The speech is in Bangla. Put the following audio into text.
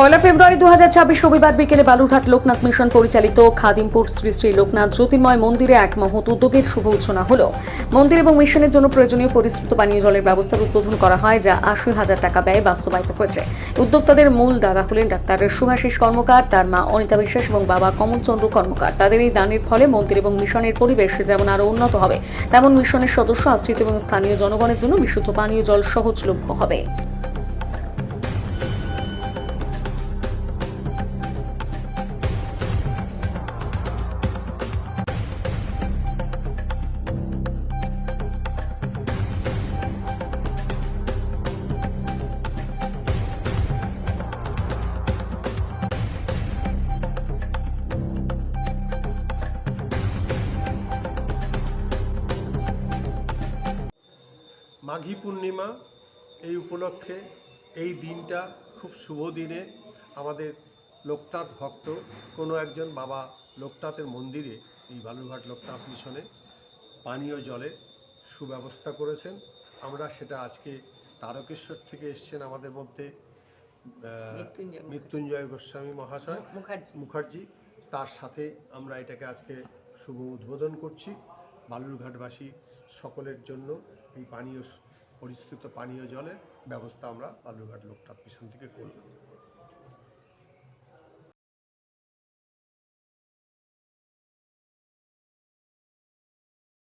পয়লা ফেব্রুয়ারি দু হাজার ছাব্বিশ রবিবার বিকেলে বালুরঘাট লোকনাথ মিশন পরিচালিত খাদিমপুর শ্রী শ্রী লোকনাথ জ্যোতির্ময় মন্দিরে এক মহৎ উদ্যোগের শুভ সূচনা হল। মন্দির এবং মিশনের জন্য প্রয়োজনীয় পরিশ্রুত পানীয় জলের ব্যবস্থার উদ্বোধন করা হয়, যা আশি হাজার টাকা ব্যয়ে বাস্তবায়িত হয়েছে। উদ্যোক্তাদের মূল দাদা হলেন ডাক্তার সুভাষিস কর্মকার, তার মা অনিতা বিশ্বাস এবং বাবা কমলচন্দ্র কর্মকার। তাদের এই দানের ফলে মন্দির এবং মিশনের পরিবেশ যেমন আরও উন্নত হবে, তেমন মিশনের সদস্য আশ্রিত এবং স্থানীয় জনগণের জন্য বিশুদ্ধ পানীয় জল সহজলভ্য হবে। মাঘী পূর্ণিমা এই উপলক্ষে এই দিনটা খুব শুভ দিনে আমাদের লোকনাথ ভক্ত কোনো একজন বাবা লোকনাথের মন্দিরে এই বালুরঘাট লোকনাথ মিশনে পানীয় জলের সুব্যবস্থা করেছেন। আমরা সেটা আজকে তারকেশ্বর থেকে এসছেন আমাদের মধ্যে মৃত্যুঞ্জয় মৃত্যুঞ্জয় গোস্বামী মহাশয় মুখার্জি। মুখার্জি। তার সাথে আমরা এটাকে আজকে শুভ উদ্বোধন করছি। বালুরঘাটবাসী সকলের জন্য এই পানীয় পরিশ্রুত পানীয় জলের ব্যবস্থা আমরা বালুরঘাট লোকটা পিছন থেকে করলাম।